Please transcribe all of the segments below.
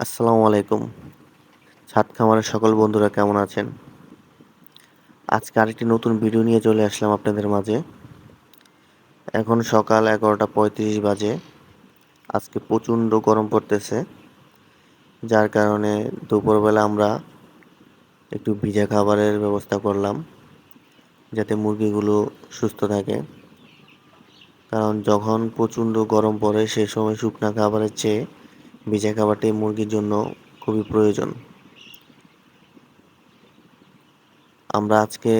আসসালামু আলাইকুম। ছাদ খামারের সকল বন্ধুরা কেমন আছেন? আজকে আরেকটি নতুন ভিডিও নিয়ে চলে আসলাম আপনাদের মাঝে। এখন সকাল ১১টা ৩৫ বাজে। আজকে প্রচণ্ড গরম পড়তেছে। যার কারণে দুপুরবেলা আমরা একটু ভিজা খাবারের ব্যবস্থা করলাম। যাতে মুরগিগুলো সুস্থ থাকে। কারণ যখন প্রচণ্ড গরম পড়ে, সে সময় শুকনা খাবারের চেয়ে ভিজা খাবারটি মুরগির জন্য খুবই প্রয়োজন। আমরা আজকে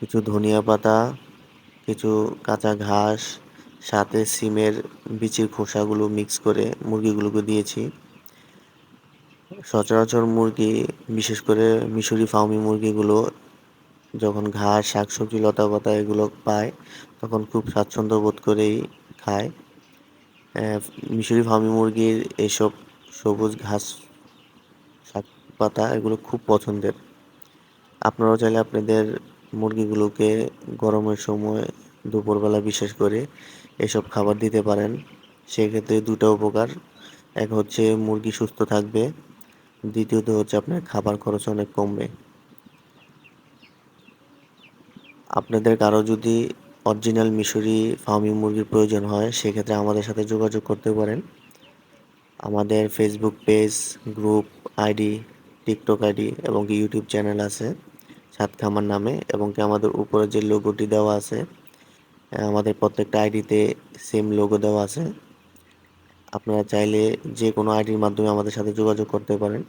কিছু ধনিয়া পাতা, কিছু কাঁচা ঘাস, সাথে সিমের বিচির খোসাগুলো মিক্স করে মুরগিগুলোকে দিয়েছি। সচরাচর মুরগি বিশেষ করে মিশরি ফার্মি মুরগিগুলো যখন ঘাস, শাকসবজি, লতা পাতা এগুলো পায় তখন খুব স্বাচ্ছন্দ্য বোধ করেই খায়। মিশরি ফার্মি মুরগির এসব সবুজ ঘাস, শাক পাতা এগুলো খুব পছন্দের। আপনারাও চাইলে আপনাদের মুরগিগুলোকে গরমের সময় দুপুরবেলা বিশেষ করে এসব খাবার দিতে পারেন। সেক্ষেত্রে দুটো উপকার। এক হচ্ছে মুরগি সুস্থ থাকবে। দ্বিতীয়ত হচ্ছে আপনার খাবার খরচ অনেক কমবে। আপনাদের কারও যদি অরিজিনাল মিশরি ফার্মি মুরগির প্রয়োজন হয় সেক্ষেত্রে আমাদের সাথে যোগাযোগ করতে পারেন। আমাদের Facebook page, group, ID, TikTok ID এবং ইউটিউব চ্যানেল আছে ছাদ খামার নামে এবং কি আমাদের উপরে যে লোগোটি দেওয়া আছে আমাদের প্রত্যেকটা আইডিতে সেম লোগো দেওয়া আছে। আপনারা চাইলে যে কোনো আইডির মাধ্যমে আমাদের সাথে যোগাযোগ করতে পারেন।